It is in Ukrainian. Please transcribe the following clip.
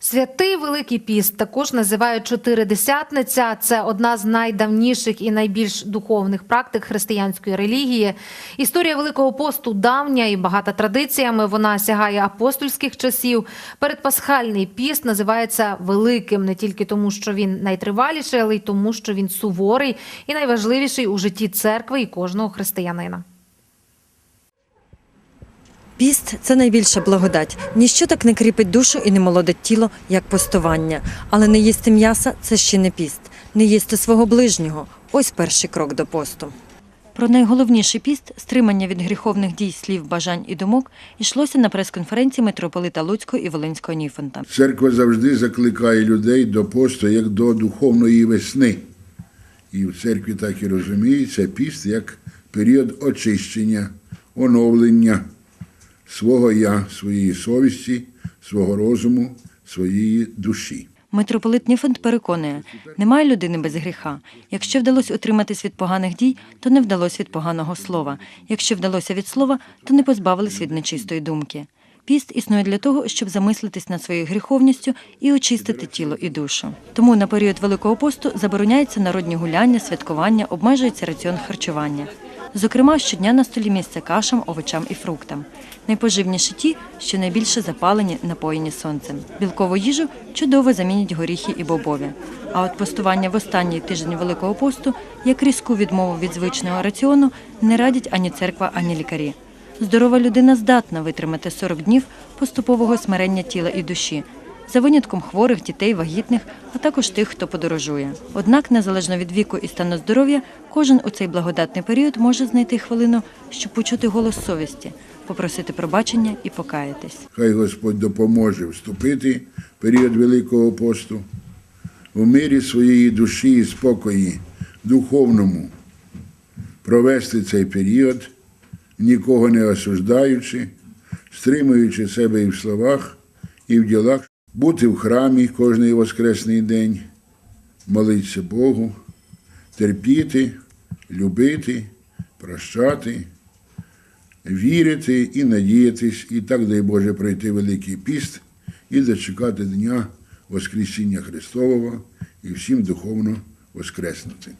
Святий Великий Піст також називають чотиридесятниця. Це одна з найдавніших і найбільш духовних практик християнської релігії. Історія Великого посту давня і багата традиціями. Вона сягає апостольських часів. Передпасхальний піст називається великим не тільки тому, що він найтриваліший, але й тому, що він суворий і найважливіший у житті церкви і кожного християнина. Піст це найбільша благодать. Ніщо так не кріпить душу і не молодить тіло, як постування. Але не їсти м'яса це ще не піст. Не їсти свого ближнього ось перший крок до посту. Про найголовніший піст стримання від гріховних дій, слів, бажань і думок йшлося на прес-конференції митрополита Луцького і Волинського Ніфонта. Церква завжди закликає людей до посту як до духовної весни. І в церкві так і розуміється піст як період очищення, оновлення свого я, своєї совісті, свого розуму, своєї душі. Митрополит Ніфонт переконує, немає людини без гріха. Якщо вдалося утриматись від поганих дій, то не вдалося від поганого слова. Якщо вдалося від слова, то не позбавились від нечистої думки. Піст існує для того, щоб замислитись над своєю гріховністю і очистити тіло і душу. Тому на період Великого посту забороняються народні гуляння, святкування, обмежується раціон харчування. Зокрема, щодня на столі місце кашам, овочам і фруктам. Найпоживніші ті, що найбільше запалені, напоєні сонцем. Білкову їжу чудово замінять горіхи і бобові. А от постування в останній тиждень Великого посту, як різку відмову від звичного раціону, не радять ані церква, ані лікарі. Здорова людина здатна витримати 40 днів поступового смирення тіла і душі, за винятком хворих, дітей, вагітних, а також тих, хто подорожує. Однак, незалежно від віку і стану здоров'я, кожен у цей благодатний період може знайти хвилину, щоб почути голос совісті, попросити пробачення і покаятись. Хай Господь допоможе вступити в період Великого посту в мирі своєї душі і спокої, духовному, провести цей період, нікого не осуждаючи, стримуючи себе і в словах, і в ділах, бути в храмі кожний воскресний день, молитися Богу, терпіти, любити, прощати вірити і надіятись, і так дай Боже пройти Великий піст і зачекати Дня Воскресіння Христового і всім духовно воскреснути.